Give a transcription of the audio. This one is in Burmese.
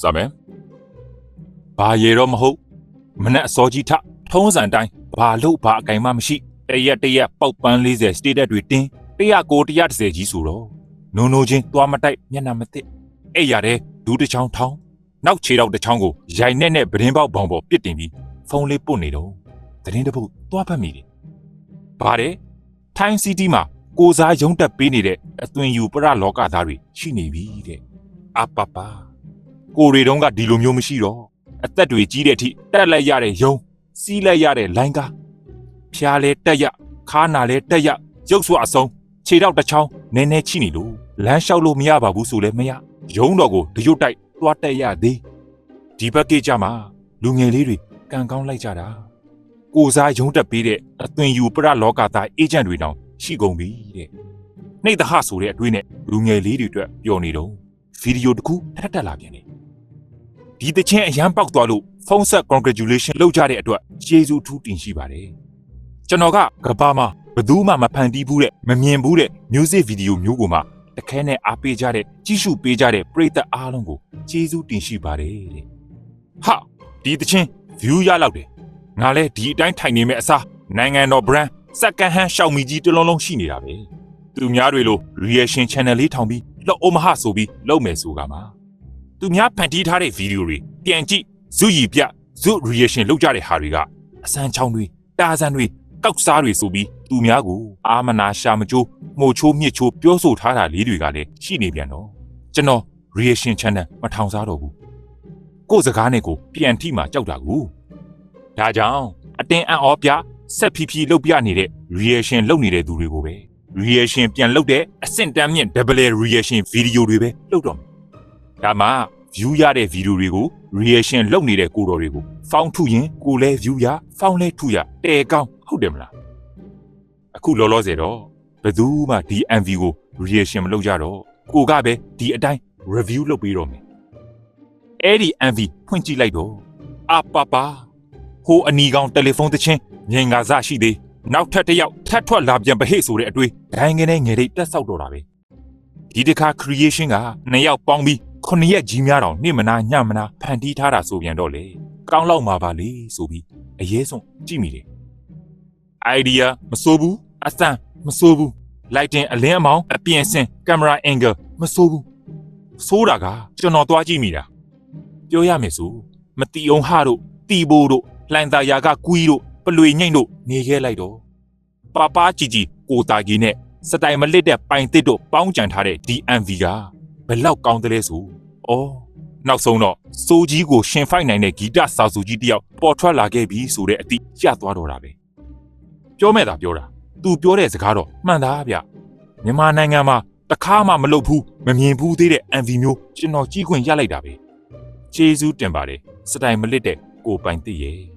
စမယ်ဘာရေတော့မဟုတ်မနဲ့အစောကြီးထထုံးစံတိုင်းဘာလို့ဘာအကင်မှမရှိတရက်တရက်ပေါက်ပန်း40စတေတက်တွေတင်း109 130ကြီးဆိုတော့နုံနုံချင်းသွားမတိုက်မျက်နှာမသစ်အဲ့ရတဲ့ဒူးတစ်ချောင်းထောင်းနောက်ခြေတော့တစ်ချောင်းကိုရိုင်နဲ့နဲ့ပဒင်းပေါက်ဘောင်ပေါ်ပစ်တင်ပြီးဖုန်းလေးပုတ်နေတော့သတင်းတစ်ပုတ်သွားဖတ်မိတယ်ဘာတဲ့ထိုင်းစီးတီးမှာကိုစားရုံးတက်ပေးနေတဲ့အသွင်ယူပရလောကသားတွေရှိနေပြီတဲ့ အပပကိုရီတုံးကဒီလိုမျိုးမရှိတော့အသက်တွေကြီးတဲ့အထိတက်လိုက်ရတဲ့ယုံစီးလိုက်ရတဲ့လိုင်းကားဖျားလဲတက်ရခါနာလဲတက်ရရုပ်ဆွအဆုံးခြေတော့တစ်ချောင်းနည်းနည်းချိနေလို့လမ်းလျှောက်လို့မရပါဘူးဆိုလဲမရယုံတော်ကိုတရွတ်တိုက်သွားတက်ရသေးဒီဘက်ကကြမှာလူငယ်လေးတွေကန်ကောင်းလိုက်ကြတာကိုစားယုံတက်ပေးတဲ့အသွင်ယူပရလောကသားအေဂျင့်တွေတောင်ရှိကုန်ပြီတဲ့နှိတ်တဟဆိုတဲ့အတွေးနဲ့လူငယ်လေးတွေအတွက်ပျော်နေတော့ ဗီဒီယိုတစ်ခုထပ်တက်လာပြန်တယ်ဒီတချင်းအရန်ပေါက်သွားလို့ဖုန်းဆက် congratulation လုပ်ကြတဲ့အတွက်ကျေးဇူးထူးတင်ရှိပါတယ်ကျွန်တော်ကကဘာမှာဘယ်သူမှမဖန်တီးဘူးတဲ့မမြင်ဘူးတဲ့ music video မျိုးကိုမှတခဲနဲ့အားပေးကြတဲ့ကြီးစုပေးကြတဲ့ပရိသတ်အားလုံးကိုကျေးဇူးတင်ရှိပါတယ်တဲ့ဟာဒီတချင်း view ရလောက်တယ်ငါလဲဒီအတိုင်းထိုင်နေမဲ့အစားနိုင်ငံတော် brand second hand ရှောက်မီကြီးတစ်လုံးလုံးရှိနေတာပဲသူများတွေလို reaction channel လေးထောင်ပြီး လော့အိုမဟဆိုပြီးလုပ်မယ်ဆိုကမှာသူများဖန်တီးထားတဲ့ video တွေပြန်ကြည့်ဇူရီပြဇူ reaction လုပ်ကြတဲ့ဟာတွေကအစမ်းချောင်းတွေတာဇန်တွေကောက်စားတွေဆိုပြီးသူများကိုအာမနာရှာမချိုးမှုတ်ချိုးမြစ်ချိုးပြောဆိုထားတာလေးတွေကလည်းရှိနေပြန်တော့ကျွန်တော် reaction channel မထောင်စားတော့ဘူးကိုယ့်စကားနဲ့ကိုပြန်ထိမှကြောက်တာကူဒါကြောင့်အတင်းအံ့ဩပြဆက်ဖြီးဖြီးလုပ်ပြနေတဲ့ reaction လုပ်နေတဲ့သူတွေကိုပဲ reaction ပြန်လုပ်တဲ့အဆင့်တန်းမြင့် double reaction video တွေပဲလုပ်တော့မယ်ဒါမှ view ရတဲ့ video တွေကို reaction လုပ်နေတဲ့ကိုတော်တွေကိုဖောင်းထုရင်ကိုလဲ view ရဖောင်းလဲထုရတဲကောင်းဟုတ်တယ်မလားအခုလောလောဆယ်တော့ဘယ်သူမှဒီ MV ကို reaction မလုပ်ကြတော့ကိုကပဲဒီအတိုင်း review လုပ်ပေးတော့မယ်အဲ့ဒီ MV ဖွင့်ကြည့်လိုက်တော့အပပါဟိုအနီကောင်တယ်လီဖုန်းတစ်ချင်းငင်္ဂါစရှိသေး နောက်ထပ်တစ်ယောက်ထပ်ထွက်လာပြန်ပဟိဆိုတဲ့အတွေ့ဒိုင်းကနေငယ်လေးတက်ဆောက်တော့တာပဲဒီတစ်ခါ creation ကနှစ်ယောက်ပေါင်းပြီးခုနှစ်ရက်ကြီးများတော့နှိမနာညမနာဖန်တီးထားတာဆိုပြန်တော့လေကောင်းလောက်မှာပါလေဆိုပြီးအရေးဆုံးကြည့်မိတယ် idea မစိုးဘူးအစမ်းမစိုးဘူး lighting အလင်းအမောင်းအပြင်ဆင် camera angle မစိုးဘူးစိုးတာကကျွန်တော်သွားကြည့်မိတာပြောရမယ်ဆိုမတီအောင်ဟတို့တီဘိုးတို့လှိုင်သာယာကကွီးတို့ ပလွေညိမ့်တို့နေခဲ့လိုက်တော့ပပားကြီးကြီးကိုတာကြီးနဲ့စတိုင်မလစ်တဲ့ပိုင်တစ်တို့ပေါင်းကြံထားတဲ့ DMV ကဘယ်လောက်ကောင်းတယ်လဲဆိုဩနောက်ဆုံးတော့စိုးကြီးကိုရှင်ဖိုက်နိုင်တဲ့ဂီတစာစုကြီးတယောက်ပေါ်ထွက်လာခဲ့ပြီဆိုတဲ့အတိရသွားတော့တာပဲပြောမဲ့တာပြောတာ तू ပြောတဲ့စကားတော့မှန်သားဗျမြန်မာနိုင်ငံမှာတခါမှမလုပ်ဘူးမမြင်ဘူးသေးတဲ့ MV မျိုးကျွန်တော်ကြည့်ခွင့်ရလိုက်တာပဲကျေးဇူးတင်ပါတယ်စတိုင်မလစ်တဲ့ကိုပိုင်တစ်ရဲ့